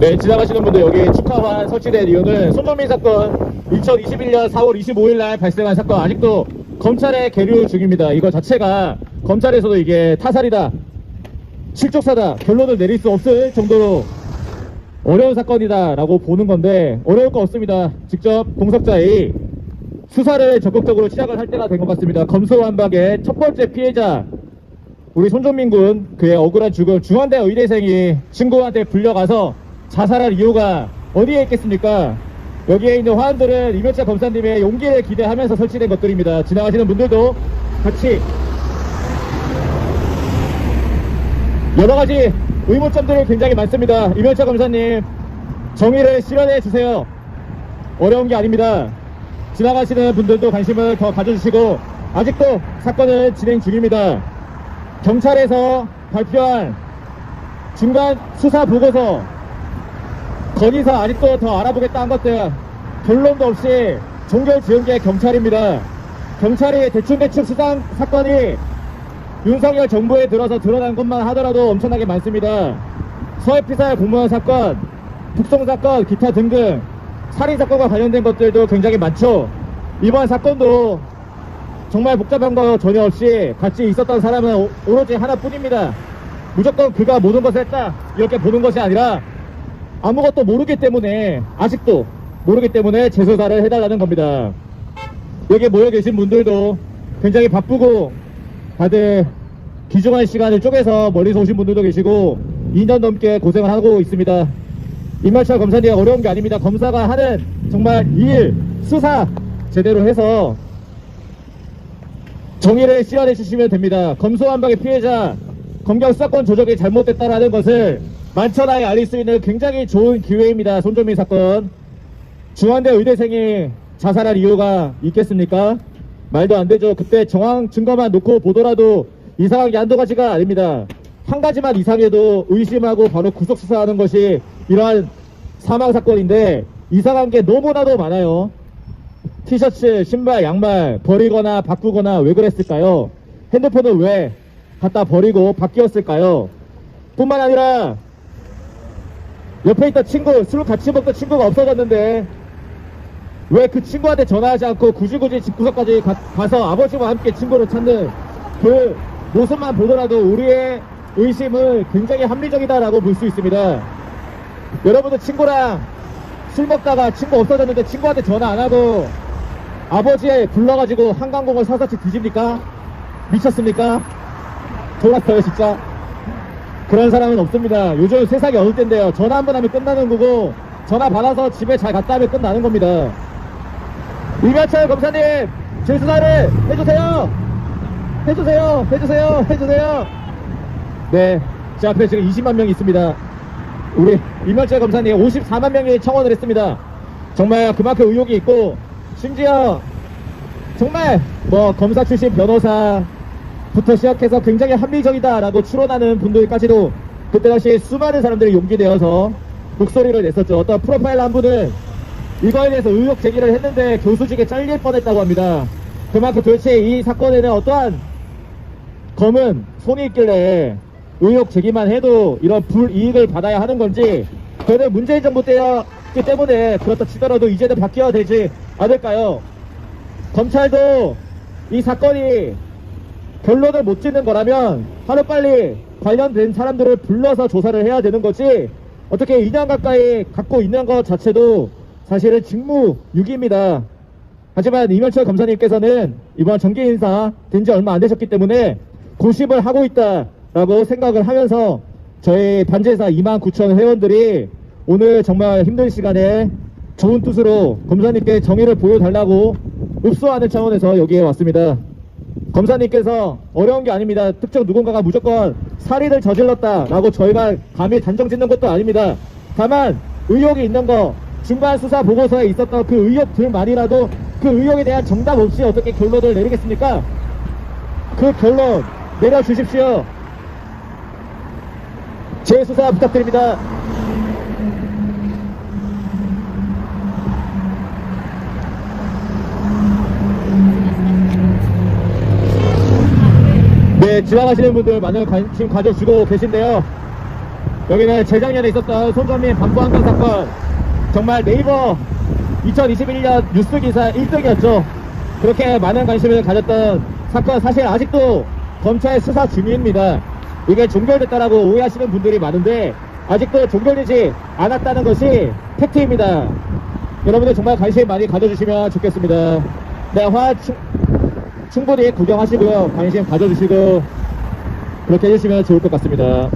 네, 지나가시는 분들 여기 축하환 설치된 이유는 손정민 사건 2021년 4월 25일 날 발생한 사건 아직도 검찰에 계류 중입니다. 이거 자체가 검찰에서도 이게 타살이다, 실족사다 결론을 내릴 수 없을 정도로 어려운 사건이다라고 보는 건데 어려울 거 없습니다. 직접 동석자의 수사를 적극적으로 시작을 할 때가 된 것 같습니다. 검소완박의 첫 번째 피해자 우리 손정민 군 그의 억울한 죽음 중앙대 의대생이 친구한테 불려가서 자살할 이유가 어디에 있겠습니까? 여기에 있는 화환들은 이명차 검사님의 용기를 기대하면서 설치된 것들입니다. 지나가시는 분들도 같이 여러 가지 의문점들이 굉장히 많습니다. 이명차 검사님 정의를 실현해 주세요. 어려운 게 아닙니다. 지나가시는 분들도 관심을 더 가져주시고 아직도 사건은 진행 중입니다. 경찰에서 발표한 중간 수사 보고서 건의서 아직도 더 알아보겠다 한 것들 결론도 없이 종결 지은 게 경찰입니다. 경찰이 대충대충 수상 사건이 윤석열 정부에 들어서 드러난 것만 하더라도 엄청나게 많습니다. 서해피살 공무원 사건, 북송 사건, 기타 등등 살인 사건과 관련된 것들도 굉장히 많죠. 이번 사건도 정말 복잡한 거 전혀 없이 같이 있었던 사람은 오- 오로지 하나뿐입니다. 무조건 그가 모든 것을 했다 이렇게 보는 것이 아니라 아무것도 모르기 때문에 아직도 모르기 때문에 재수사를 해달라는 겁니다. 여기 모여 계신 분들도 굉장히 바쁘고 다들 귀중한 시간을 쪼개서 멀리서 오신 분들도 계시고 2년 넘게 고생을 하고 있습니다. 임말철 검사님 어려운 게 아닙니다. 검사가 하는 정말 일, 수사 제대로 해서 정의를 실현해 주시면 됩니다. 검소한방의 피해자 검경 수사권 조정이 잘못됐다라는 것을 만천하에 알릴 수 있는 굉장히 좋은 기회입니다. 손정민 사건. 중앙대 의대생이 자살할 이유가 있겠습니까? 말도 안 되죠. 그때 정황 증거만 놓고 보더라도 이상하게 한두 가지가 아닙니다. 한 가지만 이상해도 의심하고 바로 구속 수사하는 것이 이러한 사망 사건인데 이상한 게 너무나도 많아요. 티셔츠, 신발, 양말 버리거나 바꾸거나 왜 그랬을까요? 핸드폰을 왜 갖다 버리고 바뀌었을까요? 뿐만 아니라 옆에 있던 친구, 술 같이 먹던 친구가 없어졌는데 왜 그 친구한테 전화하지 않고 굳이 굳이 집구석까지 가, 서 아버지와 함께 친구를 찾는 그 모습만 보더라도 우리의 의심은 굉장히 합리적이다라고 볼 수 있습니다. 여러분들 친구랑 술 먹다가 친구 없어졌는데 친구한테 전화 안 하고 아버지에 불러가지고 한강공을 사사치 뒤집니까? 미쳤습니까? 돌았어요 진짜 그런 사람은 없습니다. 요즘 세상이 어느 때인데요. 전화 한 번 하면 끝나는 거고 전화 받아서 집에 잘 갔다 하면 끝나는 겁니다. 이명철 검사님 재수사를 해주세요. 해주세요. 해주세요. 해주세요. 네 제 앞에 지금 20만 명이 있습니다. 우리 이명철 검사님 54만 명이 청원을 했습니다. 정말 그만큼 의욕이 있고 심지어 정말 뭐 검사 출신 변호사 부터 시작해서 굉장히 합리적이다라고 추론하는 분들까지도 그때 당시 수많은 사람들이 용기 내어서 목소리를 냈었죠. 어떤 프로파일러 한 분은 이거에 대해서 의혹 제기를 했는데 교수직에 잘릴 뻔했다고 합니다. 그만큼 도대체 이 사건에는 어떠한 검은 손이 있길래 의혹 제기만 해도 이런 불이익을 받아야 하는 건지 그는 문재인 정부 때였기 때문에 그렇다 치더라도 이제는 바뀌어야 되지 않을까요? 검찰도 이 사건이 결론을 못 짓는 거라면 하루빨리 관련된 사람들을 불러서 조사를 해야 되는 거지 어떻게 2년 가까이 갖고 있는 것 자체도 사실은 직무유기입니다. 하지만 이명철 검사님께서는 이번 정기 인사 된 지 얼마 안 되셨기 때문에 고심을 하고 있다라고 생각을 하면서 저희 반제사 2만 9천 회원들이 오늘 정말 힘든 시간에 좋은 뜻으로 검사님께 정의를 보여달라고 읍소하는 차원에서 여기에 왔습니다. 검사님께서 어려운 게 아닙니다. 특정 누군가가 무조건 살인을 저질렀다라고 저희가 감히 단정 짓는 것도 아닙니다. 다만 의혹이 있는 거 중간 수사 보고서에 있었던 그 의혹들만이라도 그 의혹에 대한 정답 없이 어떻게 결론을 내리겠습니까? 그 결론 내려주십시오. 재수사 부탁드립니다. 네, 지나가시는 분들 많은 관심 가져주고 계신데요. 여기는 재작년에 있었던 손정민 방부한강 사건 정말 네이버 2021년 뉴스 기사 1등이었죠. 그렇게 많은 관심을 가졌던 사건 사실 아직도 검찰 수사 중입니다. 이게 종결됐다라고 오해하시는 분들이 많은데 아직도 종결되지 않았다는 것이 팩트입니다. 여러분들 정말 관심 많이 가져주시면 좋겠습니다. 네, 화 충, 충분히 구경하시고요. 관심 가져주시고 그렇게 해주시면 좋을 것 같습니다.